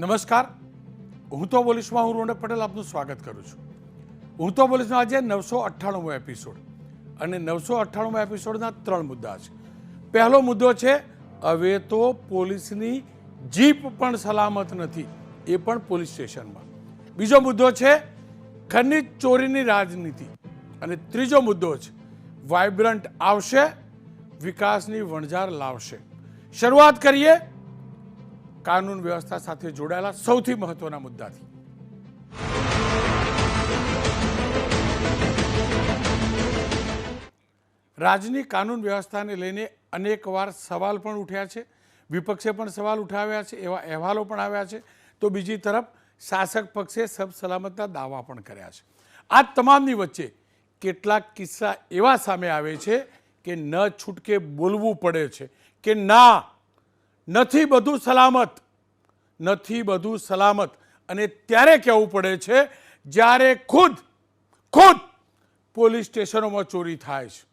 નમસ્કાર. હું તો પોલીસમાં હું રોનક પટેલ, આપનું સ્વાગત કરું છું. હું તો પોલીસનો આજે નવસો અઠ્ઠાણુંમો એપિસોડ અને નવસો અઠ્ઠાણુંમો એપિસોડના ત્રણ મુદ્દા છે. પહેલો મુદ્દો છે, હવે તો પોલીસની જીપ પણ સલામત નથી, એ પણ પોલીસ સ્ટેશનમાં. બીજો મુદ્દો છે, ખનિજ ચોરીની રાજનીતિ. અને ત્રીજો મુદ્દો છે વાઇબ્રન્ટ આવશે, વિકાસની વણઝાર લાવશે. શરૂઆત કરીએ કાનૂન વ્યવસ્થા સાથે જોડાયેલા સૌથી મહત્વના મુદ્દાથી. રાજની કાનૂન વ્યવસ્થાને લઈને અનેકવાર સવાલ પણ ઉઠ્યા છે, વિપક્ષે પણ સવાલ ઉઠાવ્યા છે, એવા અહેવાલો પણ આવ્યા છે. તો બીજી તરફ, શાસક પક્ષે સબ સલામતના દાવા પણ કર્યા છે. આ તમામની વચ્ચે કેટલાક કિસ્સા એવા સામે આવે છે કે ન છૂટકે બોલવું પડે છે, કે ના નથી બધું સલામત. નથી બધું સલામત. અને ત્યારે કહેવું પડે છે, જ્યારે ખુદ ખુદ પોલીસ સ્ટેશનોમાં ચોરી થાય છે.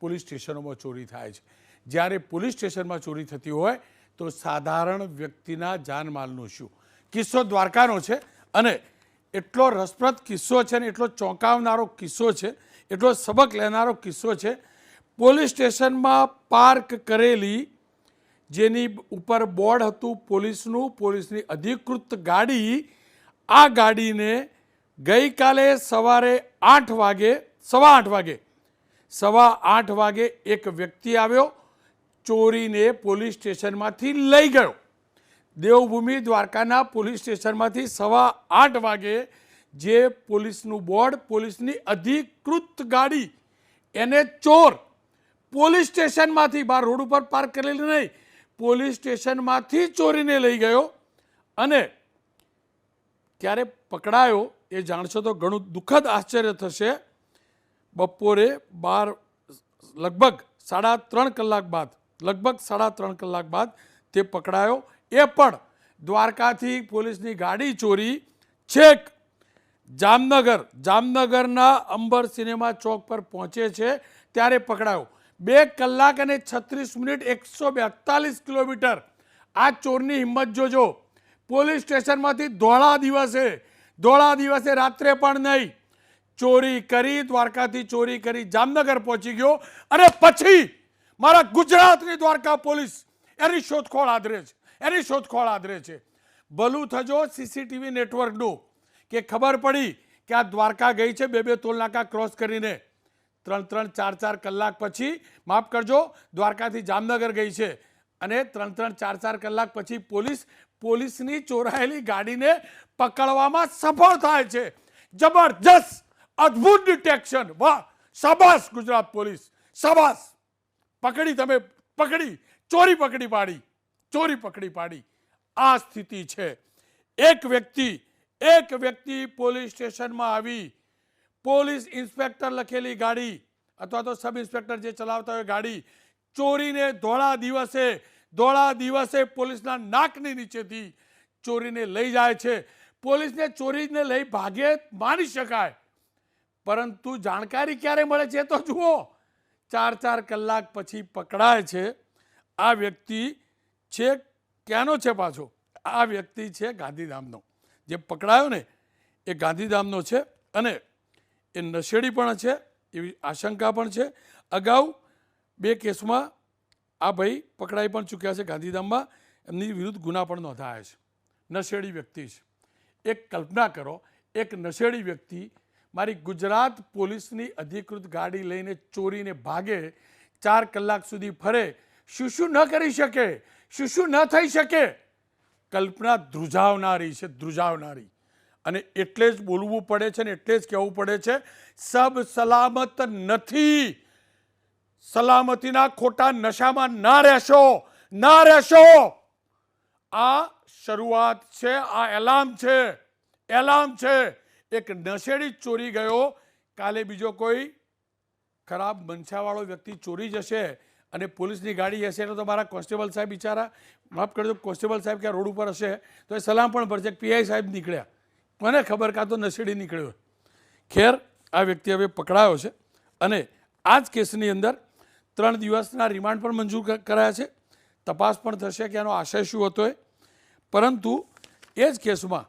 પોલીસ સ્ટેશનોમાં ચોરી થાય છે. જ્યારે પોલીસ સ્ટેશનમાં ચોરી થતી હોય, તો સાધારણ વ્યક્તિના જાનમાલનું શું? કિસ્સો દ્વારકાનો છે અને એટલો રસપ્રદ કિસ્સો છે ને, એટલો ચોંકાવનારો કિસ્સો છે, એટલો સબક લેનારો કિસ્સો છે. પોલીસ સ્ટેશનમાં પાર્ક કરેલી જેની ઉપર બોર્ડ હતું પોલીસનું, પોલીસની અધિકૃત ગાડી. આ ગાડીને ગઈકાલે સવારે આઠ વાગે, સવા આઠ વાગે, સવા આઠ વાગે એક વ્યક્તિ આવ્યો, ચોરીને પોલીસ સ્ટેશનમાંથી લઈ ગયો. દેવભૂમિ દ્વારકાના પોલીસ સ્ટેશનમાંથી સવા આઠ વાગે જે પોલીસનું બોર્ડ, પોલીસની અધિકૃત ગાડી, એને ચોર પોલીસ સ્ટેશનમાંથી બહાર રોડ ઉપર પાર્ક કરેલી નહીં પોલીસ સ્ટેશનમાંથી ચોરીને લઈ ગયો અને ક્યારે પકડાયો. એ જાણશો તો ઘણું દુઃખદ આશ્ચર્ય થશે. બપોરે બાર, લગભગ સાડા ત્રણ કલાક બાદ, લગભગ સાડા ત્રણ કલાક બાદ તે પકડાયો. એ પણ દ્વારકાથી પોલીસની ગાડી ચોરી. છેક જામનગર, જામનગરના અંબર સિનેમા ચોક પર પહોંચે છે. ત્યારે પકડાયો. બે કલાક અને છત્રીસ મિનિટ એકસો બેતાલીસ કિલોમીટર. આ ચોરની હિંમત જોજો. પોલીસ સ્ટેશનમાંથી ધોળા દિવસે ધોળા દિવસે રાત્રે પણ નહીં. ચોરી કરી, દ્વારકાથી ચોરી કરી જામનગર પહોંચી ગયો અને પછી મારા ગુજરાતની દ્વારકા પોલીસ એની શોધખોળ આદરે છે, એની શોધખોળ આદરે છે. ભલું થજો સીસીટીવી નેટવર્કનું, કે ખબર પડી કે આ દ્વારકા ગઈ છે બે બે તોલનાકા ક્રોસ કરીને. ત્રણ ત્રણ ચાર ચાર કલાક પછી માફ કરજો, દ્વારકાથી જામનગર ગઈ છે. અને ત્રણ ત્રણ ચાર ચાર કલાક પછી પોલીસ, પોલીસની ચોરાયેલી ગાડીને પકડવામાં સફળ થાય છે. જબરજસ્ત, અદ્ભુત ડિટેક્શન વાહ, શાબાશ ગુજરાત પોલીસ, શાબાશ. પકડી તમે, પકડી, ચોરી પકડી પાડી, ચોરી પકડી પાડી. આ સ્થિતિ છે. એક વ્યક્તિ એક વ્યક્તિ પોલીસ સ્ટેશનમાં આવી પોલીસ ઇન્સ્પેક્ટર લખેલી ગાડી અથવા તો સબ ઇન્સ્પેક્ટર જે ચલાવતા હોય ગાડી ચોરીને ધોળા દિવસે ધોળા દિવસે પોલીસના નાકની નીચેથી ચોરીને લઈ જાય છે. પોલીસને ચોરીને લઈ ભાગે માની શકાય. પરંતુ જાણકારી ક્યારે મળે છે તો જુઓ. ચાર ચાર કલાક પછી પકડાય છે. આ વ્યક્તિ છે ક્યાંનો છે પાછો? આ વ્યક્તિ છે ગાંધીધામનો. જે પકડાયો ને એ ગાંધીધામનો છે અને એ નશેડી પણ છે, એવી આશંકા પણ છે. અગાઉ બે કેસમાં આ ભાઈ પકડાઈ પણ ચૂક્યા છે ગાંધીધામમાં. એમની વિરુદ્ધ ગુના પણ નોંધાયા છે. નશેડી વ્યક્તિ છે. એક કલ્પના કરો, એક નશેડી વ્યક્તિ મારી ગુજરાત પોલીસની અધિકૃત ગાડી લઈને ચોરીને ભાગે, ચાર કલાક સુધી ફરે શું શું ન કરી શકે શું શું ન થઈ શકે. કલ્પના ધ્રુજાવનારી છે, ધ્રુજાવનારી. અને એટલે જ બોલવું પડે છે ને એટલે જ કહેવું પડે છે, સબ સલામત નથી. સલામતીના ખોટા નશામાં ના રહેશો ના રહેશો. આ શરૂઆત છે, આ એલાર્મ છે એલાર્મ છે. એક નશેડી ચોરી ગયો, કાલે બીજો કોઈ ખરાબ મનસાવાળો વ્યક્તિ ચોરી જશે અને પોલીસની ગાડી હશે તો મારા કોન્સ્ટેબલ સાહેબ બિચારા, માફ કરજો, કોન્સ્ટેબલ સાહેબ ક્યાં રોડ ઉપર હશે, તો એ સલામ પણ ભરશે પીઆઈ સાહેબ નીકળ્યા. મને ખબર કાં તો નસીડી નીકળ્યો ખેર આ વ્યક્તિ હવે પકડાયો છે અને આ જ કેસની અંદર ત્રણ દિવસના રિમાન્ડ પણ મંજૂર કરાયા છે. તપાસ પણ થશે કે એનો આશય શું હતો એ. પરંતુ એ જ કેસમાં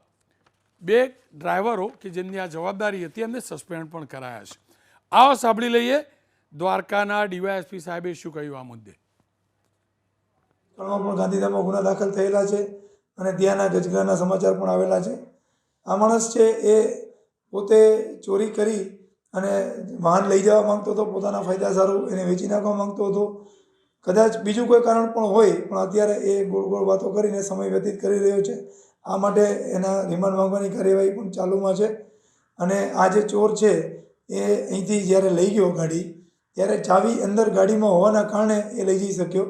બે ડ્રાઈવરો કે જેમની આ જવાબદારી હતી એમને સસ્પેન્ડ પણ કરાયા છે. આવો સાંભળી લઈએ દ્વારકાના ડીવાયએસપી સાહેબે શું કહ્યું આ મુદ્દે. ત્રણમાં પણ ગાંધીધામમાં ગુના દાખલ થયેલા છે અને ત્યાંના ગજગાના સમાચાર પણ આવેલા છે. આ માણસ છે એ પોતે ચોરી કરી અને વાહન લઈ જવા માંગતો હતો, પોતાના ફાયદા સારું એને વેચી નાખવા માંગતો હતો. કદાચ બીજું કોઈ કારણ પણ હોય, પણ અત્યારે એ ગોળ ગોળ વાતો કરીને સમય વ્યતીત કરી રહ્યો છે. આ માટે એના રિમાન્ડ માંગવાની કાર્યવાહી પણ ચાલુમાં છે. અને આ જે ચોર છે, એ અહીંથી જ્યારે લઈ ગયો ગાડી, ત્યારે ચાવી અંદર ગાડીમાં હોવાના કારણે એ લઈ જઈ શક્યો.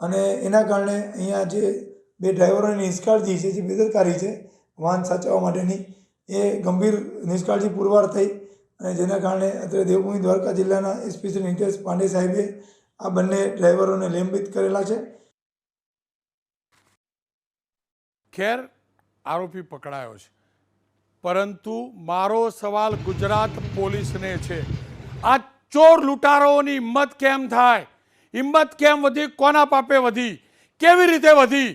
અને એના કારણે અહીંયા જે બે ડ્રાઈવરોની નિષ્કાળજી છે, જે બેદરકારી છે વાહન સાચવવા માટેની એ ગંભીર નિષ્કાળજી પુરવાર થઈ અને જેના કારણે અત્યારે દેવભૂમિ દ્વારકા જિલ્લાના એસપી શ્રી નિકેશ પાંડે સાહેબે આ બંને ડ્રાઈવરોને નિલંબિત કરેલા છે. ખેર આરોપી પકડાયો છે. પરંતુ મારો સવાલ ગુજરાત પોલીસને છે. આ ચોર લૂંટારોની હિંમત કેમ થાય? હિંમત કેમ વધી? કોના પાપે વધી? કેવી રીતે વધી?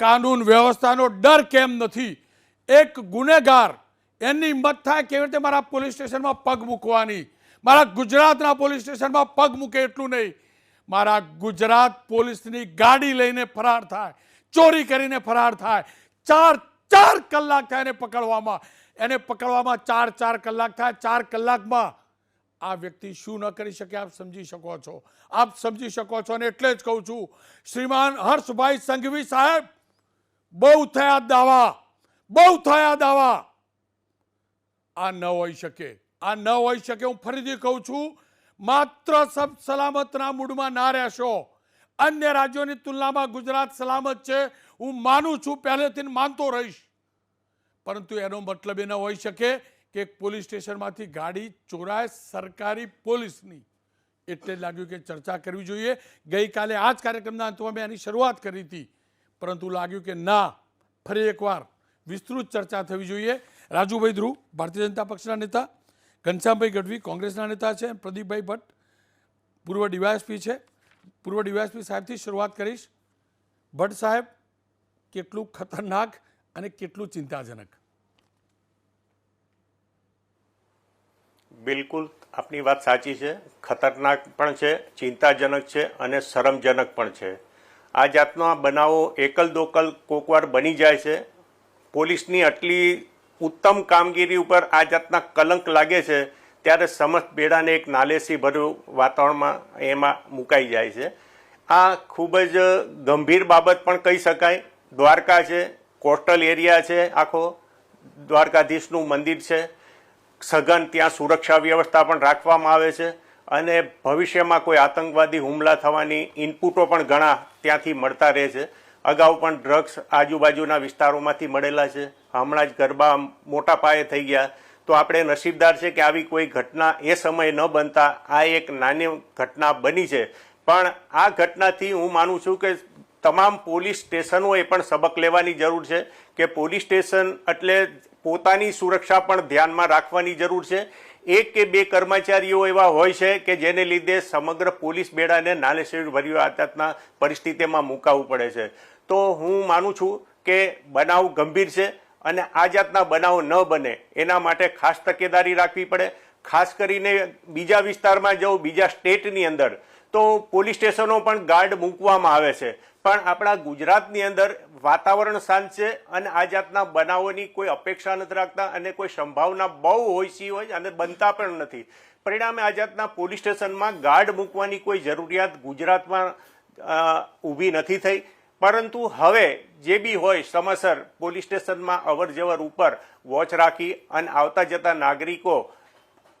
કાનૂન વ્યવસ્થાનો ડર કેમ નથી? એક ગુનેગાર, એની હિંમત થાય કેવી રીતે મારા પોલીસ સ્ટેશનમાં પગ મૂકવાની? મારા ગુજરાતના પોલીસ સ્ટેશનમાં પગ મૂકે એટલું નહીં. મારા ગુજરાત પોલીસની ગાડી લઈને ફરાર થાય, ચોરી કરીને ફરાર થાય. ચાર ચાર કલાક થાય એને પકડવામાં. એને પકડવામાં ચાર ચાર કલાક થાય. ચાર કલાકમાં આ વ્યક્તિ શું ન કરી શકે આપ સમજી શકો છો. આપ સમજી શકો છો અને એટલે જ કહું છું, શ્રીમાન હર્ષભાઈ સંઘવી સાહેબ, બહુ થયા દાવા. બહુ થયા દાવા. આ ન હોઈ શકે. આ ન હોઈ શકે. હું ફરીથી કહું છું, માત્ર સબ સલામતના મૂડમાં ના રહેશો. અન્ય રાજ્યોની તુલનામાં ગુજરાત સલામત છે. હું માનું છું, પહેલેથી માનતો રહીશ. પરંતુ એનો મતલબ એ ન હોઈ શકે કે એક પોલીસ સ્ટેશનમાંથી ગાડી ચોરાય સરકારી પોલીસની. એટલે લાગ્યું કે ચર્ચા કરવી જોઈએ. ગઈકાલે આ જ કાર્યક્રમના અંતમાં મેં એની શરૂઆત કરી હતી. પરંતુ લાગ્યું કે ના, ફરી એકવાર વિસ્તૃત ચર્ચા થવી જોઈએ. રાજુભાઈ ધ્રુવ, ભારતીય જનતા પક્ષના નેતા. ઘનશ્યામભાઈ ગઢવી કોંગ્રેસના નેતા છે. પ્રદીપભાઈ ભટ્ટ, પૂર્વ ડીવાયએસપી છે. પૂર્વ ડીવાયએસપી સાહેબથી શરૂઆત કરીશ. ભટ્ટ સાહેબ, કેટલું ખતરનાક અને કેટલું ચિંતાજનક? બિલકુલ, આપની વાત સાચી છે. ખતરનાક પણ છે, ચિંતાજનક છે અને શરમજનક પણ છે. આ જાતના બનાવો એકલ દોકલ કોકવાર બની જાય છે. પોલીસની આટલી ઉત્તમ કામગીરી ઉપર આ જાતના કલંક લાગે છે, ત્યારે સમસ્ત બેડાને એક નાલેસી ભર્યું વાતાવરણમાં એમાં મુકાઈ જાય છે. આ ખૂબ જ ગંભીર બાબત પણ કહી શકાય. દ્વારકા છે, કોસ્ટલ એરિયા છે, આખો દ્વારકાધીશનું મંદિર છે. સઘન ત્યાં સુરક્ષા વ્યવસ્થા પણ રાખવામાં આવે છે અને ભવિષ્યમાં કોઈ આતંકવાદી હુમલા થવાની ઇનપુટો પણ ઘણા ત્યાંથી મળતા રહે છે. અગાઉ પણ ડ્રગ્સ આજુબાજુના વિસ્તારોમાંથી મળેલા છે. હમણાં જ ગરબા મોટા પાયે થઈ ગયા. તો આપણે નસીબદાર છે કે આવી કોઈ ઘટના એ સમયે ન બનતા આ એક નાની ઘટના બની છે. પણ આ ઘટનાથી હું માનું છું કે તમામ પોલીસ સ્ટેશનોએ પણ સબક લેવાની જરૂર છે કે પોલીસ સ્ટેશન એટલે પોતાની સુરક્ષા પણ ધ્યાનમાં રાખવાની જરૂર છે. એક કે બે કર્મચારીઓ એવા હોય છે કે જેને લીધે સમગ્ર પોલીસ બેડાને નાલેસેડ ભર્યું આતાતના પરિસ્થિતિમાં મુકાવવું પડે છે. તો હું માનું છું કે બનાવ ગંભીર છે અને આ જાતના બનાવ ન બને. એના માટે ખાસ તકેદારી રાખવી પડે. ખાસ કરીને બીજા વિસ્તારમાં જવું બીજા સ્ટેટની અંદર, તો પોલીસ સ્ટેશનો પણ ગાર્ડ મૂકવામાં આવે છે. પણ આપણા ગુજરાતની અંદર વાતાવરણ શાંત છે અને આ જાતના બનાવોની કોઈ અપેક્ષા નથી રાખતા અને કોઈ સંભાવના બહુ ઓછી હોય અને બનતા પણ નથી. પરિણામે આ જાતના પોલીસ સ્ટેશનમાં ગાર્ડ મૂકવાની કોઈ જરૂરિયાત ગુજરાતમાં ઊભી નથી થઈ. પરંતુ હવે જે બી હોય સમયસર પોલીસ સ્ટેશનમાં અવર જવર ઉપર વોચ રાખી અને આવતા જતા નાગરિકો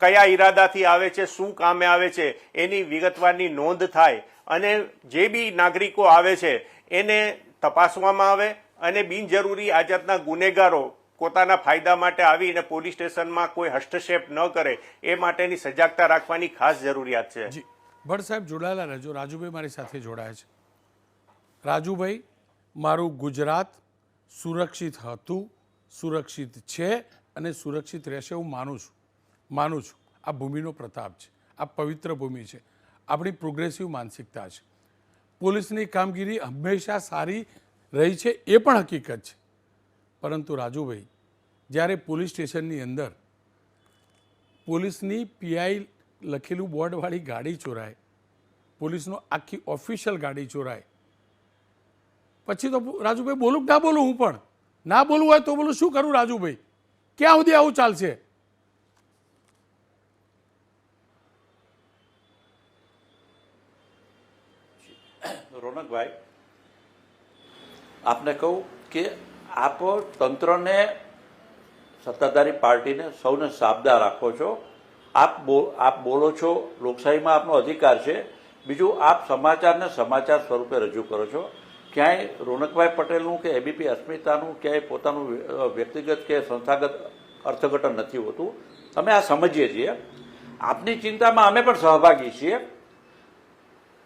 કયા ઈરાદાથી આવે છે, શું કામે આવે છે, એની વિગતવારની નોંધ થાય અને જે બી નાગરિકો આવે છે, એને તપાસવામાં આવે અને બિનજરૂરી આ જાતના ગુનેગારો પોતાના ફાયદા માટે આવીને પોલીસ સ્ટેશનમાં કોઈ હસ્તક્ષેપ ન કરે, એ માટેની સજાગતા રાખવાની ખાસ જરૂરિયાત છે. ભટ્ટ સાહેબ જોડાયેલા રહેજો. રાજુભાઈ મારી સાથે જોડાયા છે. રાજુભાઈ, મારું ગુજરાત સુરક્ષિત હતું, સુરક્ષિત છે અને સુરક્ષિત રહેશે હું માનું છું. માનું છું. આ ભૂમિનો પ્રતાપ છે. આ પવિત્ર ભૂમિ છે. આપણી પ્રોગ્રેસિવ માનસિકતા છે. પોલીસની કામગીરી હંમેશા સારી રહી છે એ પણ હકીકત છે. પરંતુ રાજુભાઈ, જ્યારે પોલીસ સ્ટેશનની અંદર પોલીસની પીઆઈ લખેલું બોર્ડવાળી ગાડી ચોરાય, પોલીસનો આખી ઓફિશિયલ ગાડી ચોરાય પછી તો રાજુભાઈ બોલું ના બોલું હું પણ? ના બોલવું હોય તો બોલું, શું કરું રાજુભાઈ? ક્યાં સુધી આવું ચાલશે? રોનકભાઈ, આપને કહું કે આપ તંત્રને, સત્તાધારી પાર્ટીને સૌને સાબદા રાખો છો. આપ બો, આપ બોલો છો, લોકશાહીમાં આપનો અધિકાર છે. બીજું, આપ સમાચારને સમાચાર સ્વરૂપે રજૂ કરો છો. ક્યાંય રોનકભાઈ પટેલનું કે એબીપી અસ્મિતાનું ક્યાંય પોતાનું વ્યક્તિગત કે સંસ્થાગત અર્થઘટન નથી હોતું. અમે આ સમજીએ છીએ. આપની ચિંતામાં અમે પણ સહભાગી છીએ.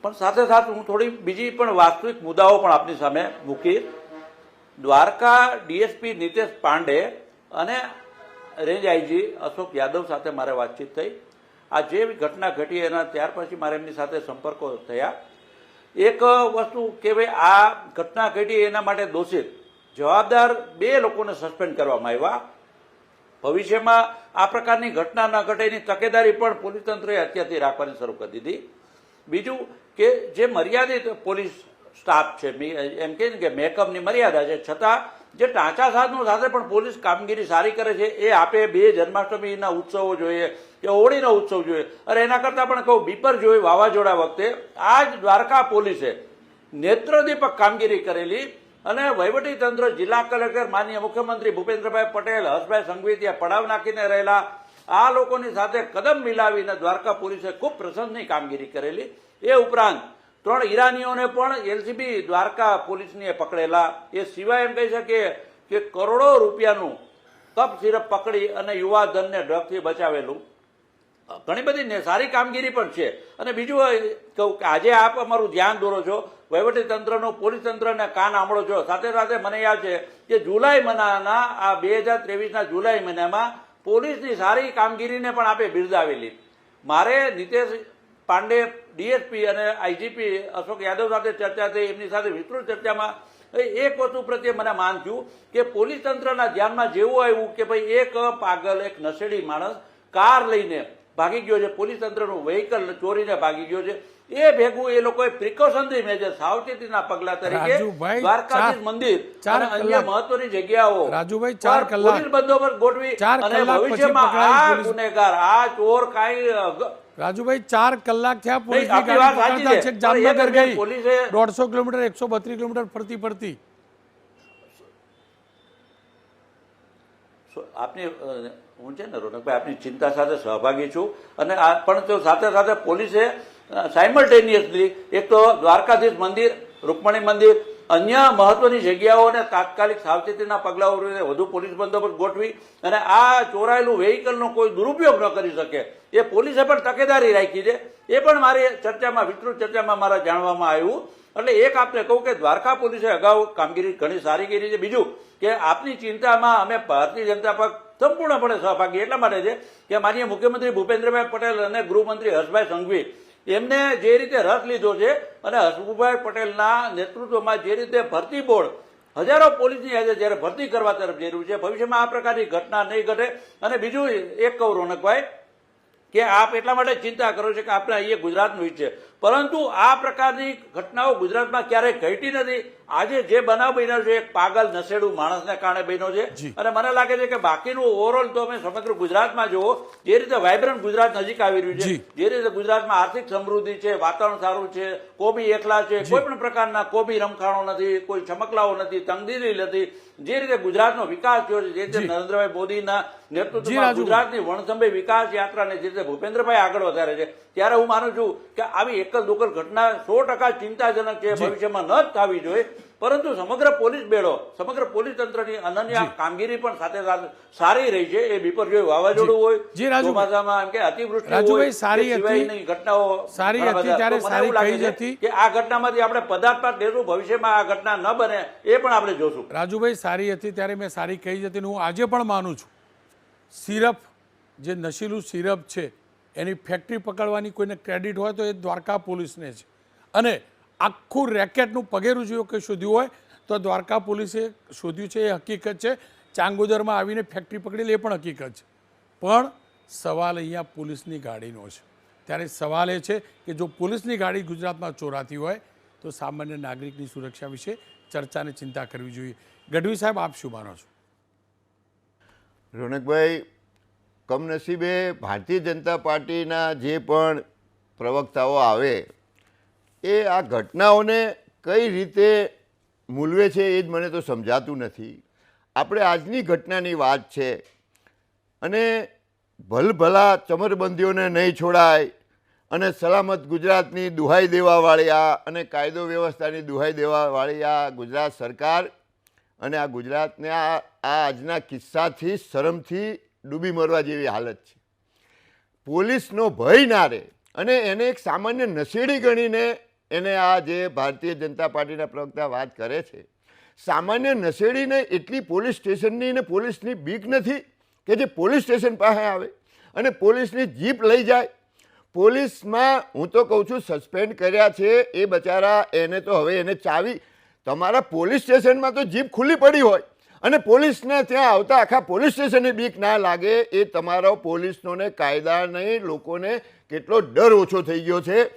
પણ સાથે સાથે હું થોડી બીજી પણ વાસ્તવિક મુદ્દાઓ પણ આપની સામે મૂકી દ્વારકા ડીએસપી નીતેશ પાંડે અને રેન્જ આઈજી અશોક યાદવ સાથે મારે વાતચીત થઈ. આ જે ઘટના ઘટી એના ત્યાર પછી મારે એમની સાથે સંપર્કો થયા. એક વસ્તુ કે ભાઈ, આ ઘટના ઘટી એના માટે દોષિત. જવાબદાર બે લોકોને સસ્પેન્ડ કરવામાં આવ્યા. ભવિષ્યમાં આ પ્રકારની ઘટના ન ઘટે એની તકેદારી પણ પોલીસ તંત્રએ અત્યારથી રાખવાની શરૂ કરી દીધી. બીજું કે જે મર્યાદિત પોલીસ સ્ટાફ છે એમ કહે ને કે મેકઅપની મર્યાદા છે, છતાં જે ટાંચા સાધનો સાથે પણ પોલીસ કામગીરી સારી કરે છે, એ આપે બે જન્માષ્ટમીના ઉત્સવો જોઈએ કે હોળીનો ઉત્સવ જોઈએ. અરે એના કરતાં પણ કહું, બીપર જોઈ વાવાઝોડા વખતે આ જ દ્વારકા પોલીસે નેત્રદીપક કામગીરી કરેલી અને તંત્ર જિલ્લા કલેક્ટર માનીય મુખ્યમંત્રી ભૂપેન્દ્રભાઈ પટેલ, હર્ષભાઈ સંઘવી ત્યાં પડાવ નાખીને રહેલા આ લોકોની સાથે કદમ મિલાવીને દ્વારકા પોલીસે ખૂબ પ્રશંસનીય કામગીરી કરેલી. એ ઉપરાંત ત્રણ ઈરાનીઓને પણ એલસીબી દ્વારકા પોલીસને પકડેલા. એ સિવાય એમ કહી શકીએ કે કરોડો રૂપિયાનું કપ સિરપ પકડી અને યુવાધનને ડ્રગથી બચાવેલું. ઘણી બધી સારી કામગીરી પણ છે. અને બીજું કહું કે આજે આપ અમારું ધ્યાન દોરો છો તંત્રનો પોલીસ તંત્રને કાન આંબળો છો. સાથે સાથે મને યાદ છે કે જુલાઈ મહિનાના, આ બે હજાર ત્રેવીસના જુલાઈ મહિનામાં પોલીસની સારી કામગીરીને પણ આપે બિરદાવેલી. મારે નીતેશ પાંડે, ડીએસપી અને આઈજીપી અશોક યાદવ સાથે ચર્ચા થઈ, એમની સાથે વિસ્તૃત ચર્ચામાં એક વસ્તુ પ્રત્યે મને માન થયું કે પોલીસ તંત્રના ધ્યાનમાં જેવું આવ્યું કે ભાઈ એક પાગલ, એક નશેડી માણસ કાર લઈને ભાગી ગયો છે. પોલીસ તંત્રનું વ્હીકલ ચોરીને ભાગી ગયો છે. એ ભેગું એ લોકોએ પ્રિકોશનરી મેજર સાવચેતીના પગલા તરીકે દ્વારકાધીશ મંદિર અને અન્ય મહત્વની જગ્યાઓ રાજુભાઈ, ચાર કલાક- પોલીસ બંદોબસ્ત ગોઠવી અને ભવિષ્યમાં આ ગુનેગાર આ ચોર કાંઈ રાજુભાઈ ચાર કલાક થયા પોલીસની ગાડી પકડતા છે. જામનગર ગઈ. દોઢસો કિલોમીટર એકસો બત્રીસ કિલોમીટર ફરતી ફરતી. આપની હું છે ને રોનકભાઈ, આપની ચિંતા સાથે સહભાગી છું. અને આ પણ તો સાથે સાથે પોલીસે સાયમલ્ટેનિયસલી એક તો દ્વારકાધીશ મંદિર, રૂકમણી મંદિર, અન્ય મહત્વની જગ્યાઓને તાત્કાલિક સાવચેતીના પગલાઓ રૂપે વધુ પોલીસ બંદોબસ્ત ગોઠવી અને આ ચોરાયેલું વેહિકલનો કોઈ દુરુપયોગ ન કરી શકે. એ પોલીસે પણ તકેદારી રાખી છે. એ પણ મારી ચર્ચામાં, વિસ્તૃત ચર્ચામાં મારા જાણવામાં આવ્યું. એટલે એક આપને કહું કે દ્વારકા પોલીસે અગાઉ કામગીરી ઘણી સારી કરી છે. બીજું કે આપની ચિંતામાં અમે ભારતીય જનતા પક્ષ સંપૂર્ણપણે સહભાગી. એટલા માટે છે કે માનીય મુખ્યમંત્રી ભૂપેન્દ્રભાઈ પટેલ અને ગૃહમંત્રી હર્ષભાઈ સંઘવી, એમને જે રીતે રસ લીધો છે અને હર્ષભાઈ પટેલના નેતૃત્વમાં જે રીતે ભરતી બોર્ડ હજારો પોલીસની આજે જ્યારે ભરતી કરવા તરફ જઈ રહ્યું છે, ભવિષ્યમાં આ પ્રકારની ઘટના નહીં ઘટે. અને બીજું એક કહું રોનકભાઈ, કે આપ એટલા માટે ચિંતા કરો છો કે આપણે અહીંયા ગુજરાતનું હિત છે. પરંતુ આ પ્રકારની ઘટનાઓ ગુજરાતમાં ક્યારેય ઘટી નથી. આજે જે બનાવ બન્યો છે એક પાગલ નશેડું માણસને કારણે બન્યો છે. અને મને લાગે છે કે બાકીનું ઓવરઓલ તો અમે સમગ્ર ગુજરાતમાં જુઓ જે રીતે વાઇબ્રન્ટ ગુજરાત નજીક આવી રહ્યું છે જે. રીતે ગુજરાતમાં આર્થિક સમૃદ્ધિ છે વાતાવરણ સારું છે કોબી એકલા છે કોઈ પણ પ્રકારના કોબી રમખાણો નથી કોઈ ચમકલાઓ નથી તંગદીલી નથી. જે રીતે ગુજરાતનો વિકાસ થયો છે જે રીતે નરેન્દ્રભાઈ મોદીના નેતૃત્વમાં. ગુજરાતની વણસંભે વિકાસ યાત્રાને જે રીતે ભૂપેન્દ્રભાઈ આગળ વધારે છે ત્યારે હું માનું છું કે આવી એકલ દુકલ ઘટના સો ટકા ચિંતાજનક છે ભવિષ્યમાં ન થવી જોઈએ પરંતુ સમગ્ર પોલીસ બેડો સમગ્ર પોલીસ તંત્રની અનન્ય કામગીરી પણ સાથે સાથે સારી રહી છે એ બિપરજોય વાવાઝોડું હોય. ચોમાસામાં એમ કે અતિવૃષ્ટિ હોય સારી હતી. ઘટનાઓ સારી હતી ત્યારે સારી કહી હતી. કે આ ઘટનામાંથી આપણે પદાર્થ લેશું ભવિષ્યમાં આ ઘટના ન બને એ પણ આપણે જોશું રાજુભાઈ સારી હતી ત્યારે મેં સારી કહી હતી હું આજે પણ માનું છું સિરપ જે નશીલું સિરપ છે એની ફેક્ટરી પકડવાની કોઈને ક્રેડિટ હોય તો એ દ્વારકા પોલીસને છે અને આખું રેકેટનું પગેરું જો કે શોધ્યું હોય, તો દ્વારકા પોલીસે શોધ્યું છે, એ હકીકત છે. ચાંગોદરમાં આવીને ફેક્ટરી પકડેલી, એ પણ હકીકત છે. પણ સવાલ અહીંયા પોલીસની ગાડીનો છે. ત્યારે સવાલ એ છે કે જો પોલીસની ગાડી ગુજરાતમાં ચોરાતી હોય, તો સામાન્ય નાગરિકની સુરક્ષા વિશે ચર્ચાને ચિંતા કરવી જોઈએ. ગઢવી સાહેબ, આપ શું માનો છો? રોનકભાઈ કમનસીબે ભારતીય જનતા પાર્ટીના જે પણ પ્રવક્તાઓ આવે, એ આ ઘટનાઓને કઈ રીતે મૂલવે છે એ જ મને તો સમજાતું નથી. આપણે આજની ઘટનાની વાત છે અને ભલભલા ચમરબંધીઓને નહીં છોડાય અને સલામત ગુજરાતની દુહાઈ દેવાવાળી આ અને કાયદો વ્યવસ્થાની દુહાઈ દેવાવાળી આ ગુજરાત સરકાર અને આ ગુજરાતને આ આજના કિસ્સાથી, શરમથી ડૂબી મરવા જેવી હાલત છે. પોલીસનો ભય ના રહે અને એને એક સામાન્ય નશેડી ગણીને એને આ જે ભારતીય જનતા પાર્ટીના પ્રવક્તા વાત કરે છે, સામાન્ય નશેડીને એટલી પોલીસ સ્ટેશનની ને પોલીસની બીક નથી કે જે પોલીસ સ્ટેશન પાસે આવે અને પોલીસની જીપ લઈ જાય. પોલીસમાં હું તો કહું છું સસ્પેન્ડ કર્યા છે, એ બચારા એને તો હવે એને ચાવી. તમારા પોલીસ સ્ટેશનમાં તો જીપ ખુલ્લી પડી હોય. અને પોલીસને ત્યાં આવતા આખા પોલીસ સ્ટેશનની બીક ના લાગે, એ તમારો પોલીસનોને કાયદાને લોકોને કેટલો ડર ઓછો થઈ ગયો છે.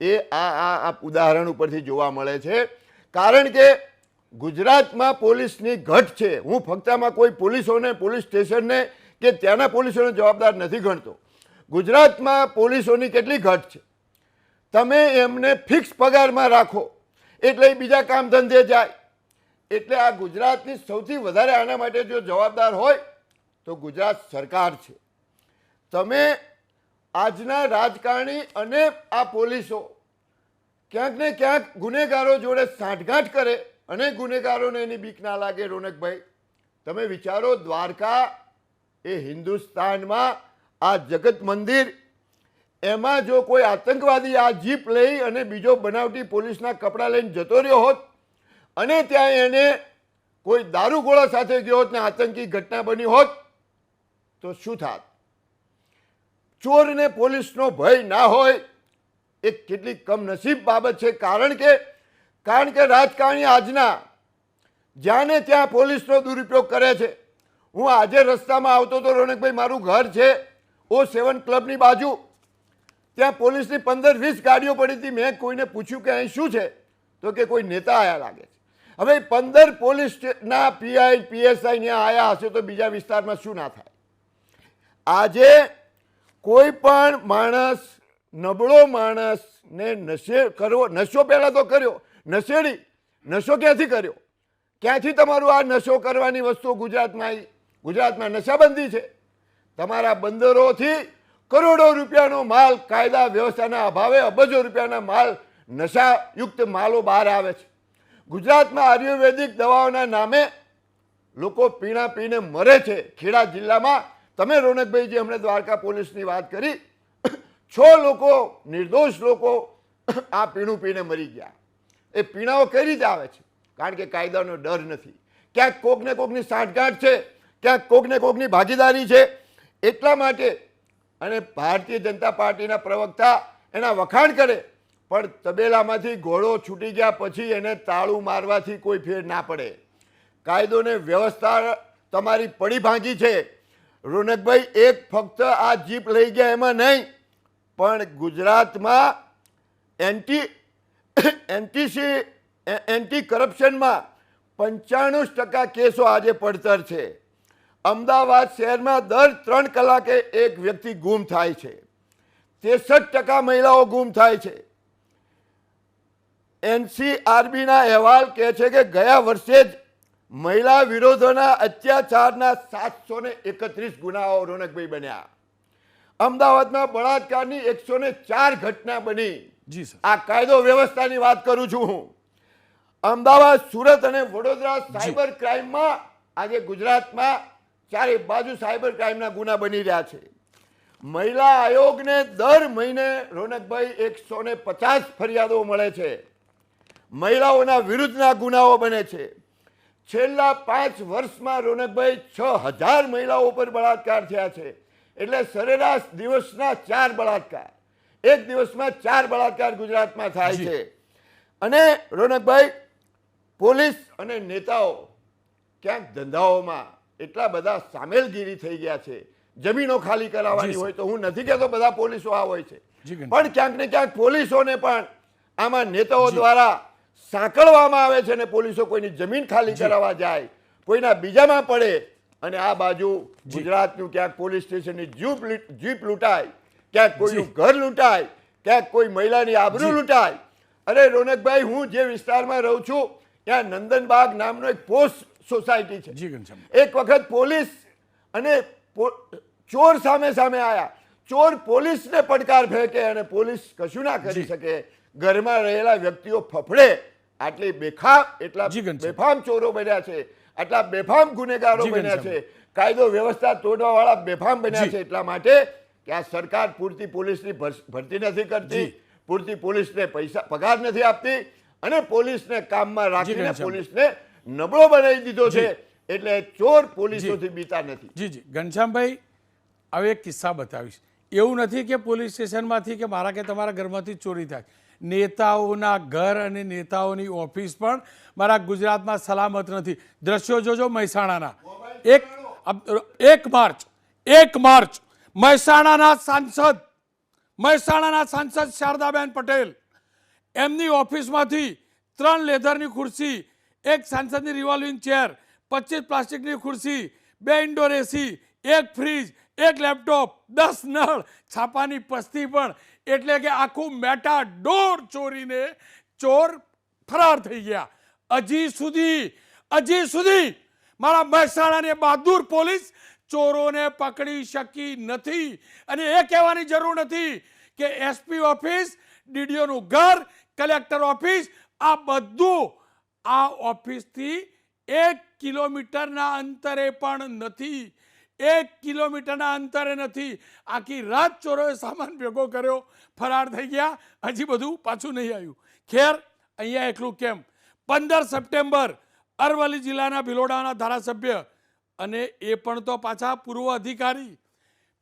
એ આ આ આ ઉદાહરણ ઉપરથી જોવા મળે છે. કારણ કે ગુજરાતમાં પોલીસની ઘટ છે. હું ફક્તમાં કોઈ પોલીસોને, પોલીસ સ્ટેશનને કે ત્યાંના પોલીસોને જવાબદાર નથી ગણતો. ગુજરાતમાં પોલીસોની કેટલી ઘટ છે? તમે એમને ફિક્સ પગારમાં રાખો. એટલે બીજા કામ ધંધે જાય. એટલે આ ગુજરાતની સૌથી વધારે આના માટે જો જવાબદાર હોય, તો ગુજરાત સરકાર છે. તમે આજના રાજકારણી અને આ પોલીસો ક્યાંક ને ક્યાંક ગુનેગારો જોડે સાંઠગાંઠ કરે અને ગુનેગારોને એની બીક ના લાગે રોનકભાઈ. તમે વિચારો, દ્વારકા એ હિન્દુસ્તાનમાં આ જગત મંદિર, એમાં જો કોઈ આતંકવાદી આ જીપ લઈ અને બીજો બનાવટી પોલીસના કપડાં લઈને જતો રહ્યો હોત અને ત્યાં એને કોઈ દારૂગોળા સાથે ગયો હોત ને આતંકી ઘટના બની હોત, તો શું થાત? ચોરને પોલીસનો ભય ના હોય એ કેટલી કમનસીબ બાબત છે. કારણ કે કારણ કે રાજકારણી આજના જ્યાં ને ત્યાં પોલીસનો દુરુપયોગ કરે છે. હું આજે રસ્તામાં આવતો હતો રોનકભાઈ મારું ઘર છે, ઓ સેવન ક્લબની બાજુ. ત્યાં પોલીસની પંદર વીસ ગાડીઓ પડી હતી. મેં કોઈને પૂછ્યું કે અહીં શું છે? તો કે કોઈ નેતા આયા લાગે છે. હવે પંદર પોલીસ ના પીઆઈ પીએસઆઈ ત્યાં આયા હશે તો બીજા વિસ્તારમાં શું ના થાય? આજે કોઈ પણ માણસ, નબળો માણસને નશે કરવો, નશો પહેલાં તો કર્યો, નશેડી, નશો ક્યાંથી કર્યો? ક્યાંથી તમારું આ નશો કરવાની વસ્તુ ગુજરાતમાં આવી ગુજરાતમાં નશાબંધી છે. તમારા બંદરોથી કરોડો રૂપિયાનો માલ કાયદા વ્યવસ્થાના અભાવે અબજો રૂપિયાના માલ નશાયુક્ત માલો બહાર આવે છે. ગુજરાતમાં આયુર્વેદિક દવાઓના નામે લોકો પીણા પીને મરે છે. ખેડા જિલ્લામાં તમે રોનકભાઈ જે હમણાં દ્વારકા પોલીસની વાત કરી, છ લોકો, નિર્દોષ લોકો આ પીણું પીને મરી ગયા. એ પીણાઓ કઈ રીતે આવે છે? કારણ કે કાયદાનો ડર નથી. ક્યાંક કોકને કોકની સાંઠગાંઠ છે, ક્યાંક કોકને કોકની ભાગીદારી છે. એટલા માટે અને ભારતીય જનતા પાર્ટીના પ્રવક્તા એના વખાણ કરે પણ તબેલામાંથી ઘોડો છૂટી ગયા પછી એને તાળું મારવાથી કોઈ ફેર ના પડે. કાયદોને વ્યવસ્થા તમારી પડી ભાંગી છે. રોનકભાઈ, એક ફક્ત આ જીપ લઈ ગયા એમાં નહીં, પણ ગુજરાતમાં એન્ટી એન્ટીસી એન્ટી કરપ્શનમાં પંચાણું ટકા કેસો આજે પડતર છે. અમદાવાદ શહેરમાં દર ત્રણ કલાકે એક વ્યક્તિ ગુમ થાય છે. ત્રેસઠ ટકા મહિલાઓ ગુમ થાય છે. એનસીઆરબીના અહેવાલ કહે છે કે ગયા વર્ષે જ મહિલા વિરોધોના અત્યાચારના સાતસો ને એકત્રીસ ગુનાઓ રોનકભાઈ બન્યા. અમદાવાદમાં બળાત્કારની એકસો ને ચાર ઘટના બની. જી આ કાયદો વ્યવસ્થાની વાત કરું છું હું. અમદાવાદ સુરત અને વડોદરા સાયબર ક્રાઇમમાં આજે ગુજરાતમાં ચારે બાજુ સાયબર ક્રાઇમના ગુના બની રહ્યા છે. મહિલા આયોગને દર મહિને રોનકભાઈ એકસો ને પચાસ ફરિયાદો મળે છે. મહિલાઓના વિરુદ્ધના ગુનાઓ બને છે. છેલ્લા પાંચ વર્ષમાં રોનકભાઈ છ હજાર મહિલાઓ પર બળાત્કાર થયા છે. એટલે સરેરાશ દિવસના ચાર બળાત્કાર. એક દિવસમાં ચાર બળાત્કાર ગુજરાતમાં થાય છે. અને રોનકભાઈ પોલીસ અને નેતાઓ ક્યાંક ધંધાઓમાં એટલા બધા સામેલગીરી થઈ ગયા છે. જમીનો ખાલી કરાવવાની હોય તો હું નથી કહેતો બધા પોલીસો આ હોય છે. પણ ક્યાંક ને ક્યાંક પોલીસોને પણ આમાં નેતાઓ દ્વારા સાંકળવામાં આવે છે અને પોલીસો કોઈની જમીન ખાલી કરાવવા જાય કોઈના બીજામાં પડે અને આ બાજુ ગુજરાતનું ક્યાંક પોલીસ સ્ટેશનની જીપ જીપ લૂંટાય ક્યાંક કોઈનું ઘર લૂંટાય ક્યાંક કોઈ મહિલાની આબરૂ લૂંટાય. અરે રોનકભાઈ હું જે વિસ્તારમાં રહું છું ત્યાં નંદનબાગ નામનો એક પોસ્ટ સોસાયટી છે. એક વખત પોલીસ અને ચોર સામે સામે આવ્યા ચોર પોલીસને પડકાર ફેંકે અને પોલીસ કશું ના કરી શકે. ઘરમાં રહેલા વ્યક્તિઓ ફફડે. આટલી બેખામ એટલા બેફામ ચોરો બન્યા છે. આટલા બેફામ ગુનેગારો બન્યા છે. કાયદો વ્યવસ્થા તોડવા વાળા બેફામ બન્યા છે એટલા માટે કે આ સરકાર પૂરતી પોલીસની ભરતી નથી કરતી પૂરતી પોલીસને પૈસા પગાર નથી આપતી અને પોલીસને કામમાં રાખીને પોલીસને નબળો બનાવી દીધો છે એટલે ચોર પોલીસોથી બીતા નથી. જી જી. ઘનશ્યામભાઈ હવે એક કિસ્સા બતાવીશ. એવું નથી કે પોલીસ સ્ટેશનમાંથી કે મારા કે તમારા ઘરમાંથી ચોરી થાય. નેતાઓના ઘર અને નેતાઓની ઓફિસ પણ મારા ગુજરાતમાં સલામત નથી. દ્રશ્યો જોજો મહેસાણાના. એક એક માર્ચ એક માર્ચ, મહેસાણાના સાંસદ મહેસાણાના સાંસદ શારદાબેન પટેલ. એમની ઓફિસમાંથી ત્રણ લેધરની ખુરશી, એક સાંસદની રિવોલ્વિંગ ચેર, પચીસ પ્લાસ્ટિકની ખુરશી, બે ઇન્ડોર એસી, એક ફ્રીજ, એક લેપટોપ, દસ નળ, છાપાની પસ્તી પણ એટલે કે આખું મેટા ડોર ચોરીને ચોર ફરાર થઈ ગયા. હજી સુધી હજી સુધી મારા મહેસાણાની બહાદુર પોલીસ ચોરોને પકડી શકી નથી. અને એ કહેવાની જરૂર નથી કે એસપી ઓફિસ ડીડીઓનું ઘર, કલેક્ટર ઓફિસ, આ બધું આ ઓફિસથી એક કિલોમીટરના અંતરે પણ નથી. એક કિલોમીટરના અંતરે નથી. આખી રાત ચોરોએ સામાન ભેગો કર્યો, ફરાર થઈ ગયા, હજી બધું પાછું નહીં આવ્યું. ખેર, અહીંયા એકલું કેમ? પંદર સપ્ટેમ્બર, અરવલ્લી જિલ્લાના ભિલોડાના ધારાસભ્ય અને એ પણ તો પાછા પૂર્વ અધિકારી.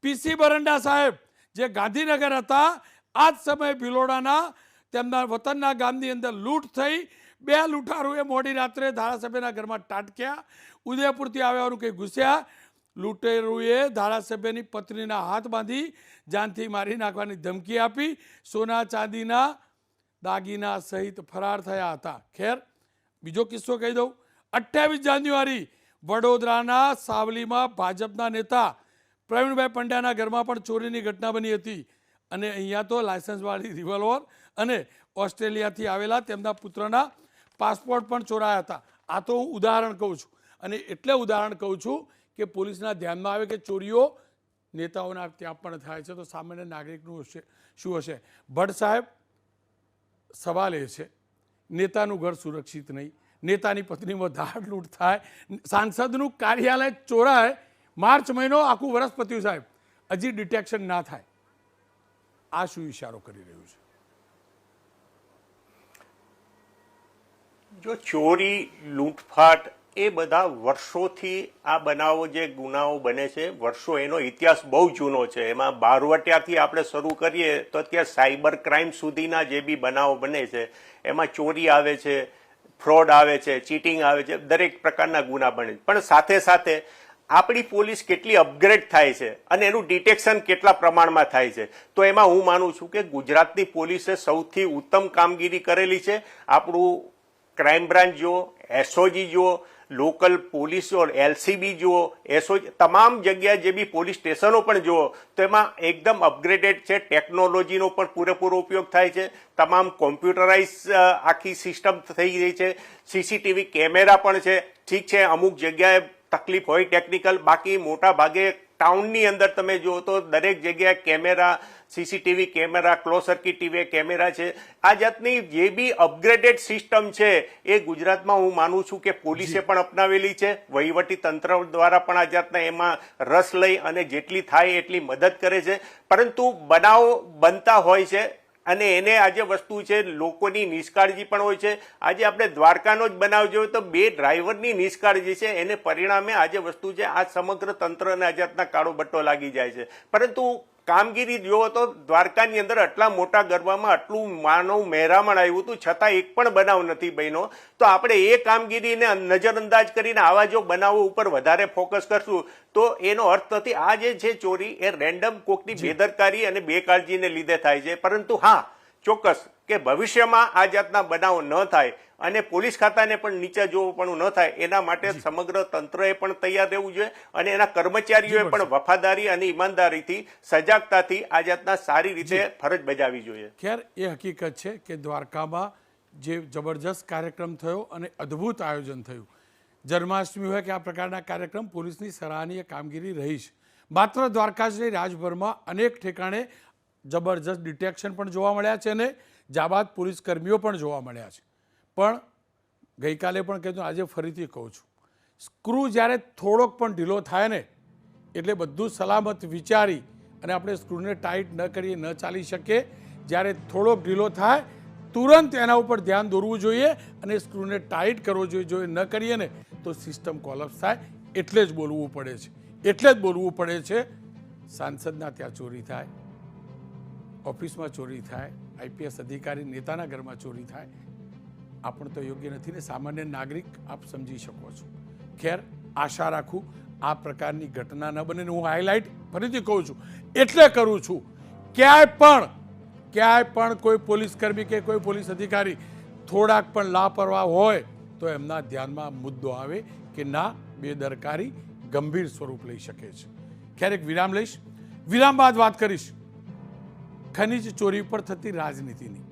પીસી બરંડા સાહેબ, જે ગાંધીનગર હતા આ જ સમયે ભિલોડાના, તેમના વતનના ગામની અંદર લૂંટ થઈ, બે લૂંટારુએ મોડી રાત્રે ધારાસભ્યના ઘરમાં ટાટક્યા ઉદયપુરથી આવ્યાનું કંઈ ઘૂસ્યા લૂંટેરુએ ધારાસભ્યની પત્નીના હાથ બાંધી જાનથી મારી નાખવાની ધમકી આપી. સોના ચાંદીના દાગીના સહિત ફરાર થયા હતા. ખેર, બીજો કિસ્સો કહી દઉં. અઠ્યાવીસ જાન્યુઆરી વડોદરાના સાવલીમાં ભાજપના નેતા પ્રવીણભાઈ પંડ્યાના ઘરમાં પણ ચોરીની ઘટના બની હતી અને અહીંયા તો લાયસન્સવાળી રિવોલ્વર અને ઓસ્ટ્રેલિયાથી આવેલા તેમના પુત્રના પાસપોર્ટ પણ ચોરાયા હતા. આ તો હું ઉદાહરણ કહું છું અને એટલે ઉદાહરણ કહું છું કે પોલીસના ધ્યાનમાં આવે કે ચોરીઓ નેતાઓના ત્યાં પણ થાય છે, તો સામાન્ય નાગરિકનું હશે, શું હશે? ભટ્ટ સાહેબ, સવાલ એ છે, નેતાનું ઘર સુરક્ષિત નહીં, નેતાની પત્નીમાં ધાડ લૂંટ થાય, સાંસદનું કાર્યાલય ચોરાય, માર્ચ મહિનો આખું વરસ પત્યું સાહેબ, હજી ડિટેક્શન ના થાય. આ શું ઇશારો કરી રહ્યું છે? જો ચોરી, લૂંટફાટ એ બધા વર્ષોથી આ બનાવો જે ગુનાઓ બને છે, વર્ષો એનો ઇતિહાસ બહુ જૂનો છે. એમાં બારવટિયાથી આપણે શરૂ કરીએ તો અત્યારે સાયબર ક્રાઇમ સુધીના જે બી બનાવો બને છે, એમાં ચોરી આવે છે, ફ્રોડ આવે છે, ચીટિંગ આવે છે, દરેક પ્રકારના ગુના બને છે. પણ સાથે સાથે આપણી પોલીસ કેટલી અપગ્રેડ થાય છે અને એનું ડિટેક્શન કેટલા પ્રમાણમાં થાય છે, તો એમાં હું માનું છું કે ગુજરાતની પોલીસે સૌથી ઉત્તમ કામગીરી કરેલી છે. આપણું ક્રાઇમ બ્રાન્ચ જુઓ, એસઓજી જુઓ લોકલ પોલીસ ઓર એલસીબી જુઓ, એસો તમામ જગ્યાએ જે બી પોલીસ સ્ટેશનો પણ જુઓ તો એમાં એકદમ અપગ્રેડેડ છે, ટેકનોલોજીનો પણ પૂરેપૂરો ઉપયોગ થાય છે, તમામ કોમ્પ્યુટરાઇઝ આખી સિસ્ટમ થઈ ગઈ છે, સીસીટીવી કેમેરા પણ છે, ઠીક છે, અમુક જગ્યાએ તકલીફ હોય ટેકનિકલ, બાકી મોટા ભાગે ટાઉનની અંદર તમે જુઓ તો દરેક જગ્યાએ camera CCTV camera close circuit TV camera છે. આ જાતની જે બી અપગ્રેડેડ સિસ્ટમ છે એ ગુજરાતમાં હું માનું છું કે પોલીસે પણ અપનાવેલી છે. વહીવટી તંત્ર દ્વારા પણ આ જાતના એમાં રસ લઈ અને જેટલી થાય એટલી મદદ કરે છે. પરંતુ બનાવો બનતા હોય છે. અને એને આજે વસ્તુ છે, લોકોની નિષ્કાળજી પણ હોય છે. આજે આપણે દ્વારકાનો જ બનાવ જોયો તો બે ડ્રાઈવરની નિષ્કાળજી છે. એને પરિણામે આજે વસ્તુ છે, આ સમગ્ર તંત્રને આ જાતના કાળો બટ્ટો લાગી જાય છે. પરંતુ કામગીરી જુઓ તો દ્વારકાની અંદર આટલા મોટા ગરબામાં આટલું માનવ મહેરામણ આવ્યું હતું છતાં એક પણ બનાવ નથી બન્યો. તો આપણે એ કામગીરીને નજરઅંદાજ કરીને આવા જો બનાવો ઉપર વધારે ફોકસ કરશું. તો એનો અર્થ નથી આ જે છે ચોરી એ રેન્ડમ કોકની બેદરકારી અને બેકાળજીને લીધે થાય છે. પરંતુ હા ચોક્કસ કે ભવિષ્યમાં આ જાતના બનાવો ન થાય અને પોલીસ ખાતાને પણ નીચે જોવું ન થાય એના માટે સમગ્ર તંત્રએ પણ તૈયાર રહેવું જોઈએ અને એના કર્મચારીઓએ પણ વફાદારી અને ઈમાનદારીથી સજાગતાથી આ જાતના સારી રીતે ફરજ બજાવવી જોઈએ. ખેર એ હકીકત છે કે દ્વારકામાં જે જબરજસ્ત કાર્યક્રમ થયો અને અદ્ભુત આયોજન થયું. જન્માષ્ટમી હોય કે આ પ્રકારના કાર્યક્રમ પોલીસની સરાહનીય કામગીરી રહી છે. માત્ર દ્વારકા જ રાજભરમાં અનેક ઠેકાણે જબરજસ્ત ડિટેક્શન પણ જોવા મળ્યા છે અને જાબાદ પોલીસ કર્મીઓ પણ જોવા મળ્યા છે. પણ ગઈકાલે પણ કહેતું આજે ફરીથી કહું છું. સ્ક્રૂ જ્યારે થોડોક પણ ઢીલો થાય ને, એટલે બધું સલામત વિચારી અને આપણે સ્ક્રૂને ટાઈટ ન કરીએ, ન ચાલી શકીએ, જ્યારે થોડોક ઢીલો થાય, તુરંત એના ઉપર ધ્યાન દોરવું જોઈએ અને સ્ક્રૂને ટાઈટ કરવો જોઈએ. જો એ ન કરીએ ને, તો સિસ્ટમ કોલેપ્સ થાય. એટલે જ બોલવું પડે છે. એટલે જ બોલવું પડે છે. સાંસદના ત્યાં ચોરી થાય. ઓફિસમાં ચોરી થાય. આઈપીએસ અધિકારી નેતાના ઘરમાં ચોરી થાય આ પણ તો યોગ્ય નથી ને સામાન્ય નાગરિક આપ સમજી શકો છો. ખેર, આશા રાખું આ પ્રકારની ઘટના ન બને હું હાઇલાઇટ ફરીથી કહું છું. એટલે કરું છું, ક્યાંય પણ ક્યાંય પણ કોઈ પોલીસ કર્મી કે કોઈ પોલીસ અધિકારી થોડાક પણ લાપરવાહ હોય તો એમના ધ્યાનમાં મુદ્દો આવે કે ના, બેદરકારી ગંભીર સ્વરૂપ લઈ શકે છે. ક્યારેક વિરામ લઈશ. વિરામ બાદ વાત કરીશ. ખનીજ ચોરી પર થતી રાજનીતિની.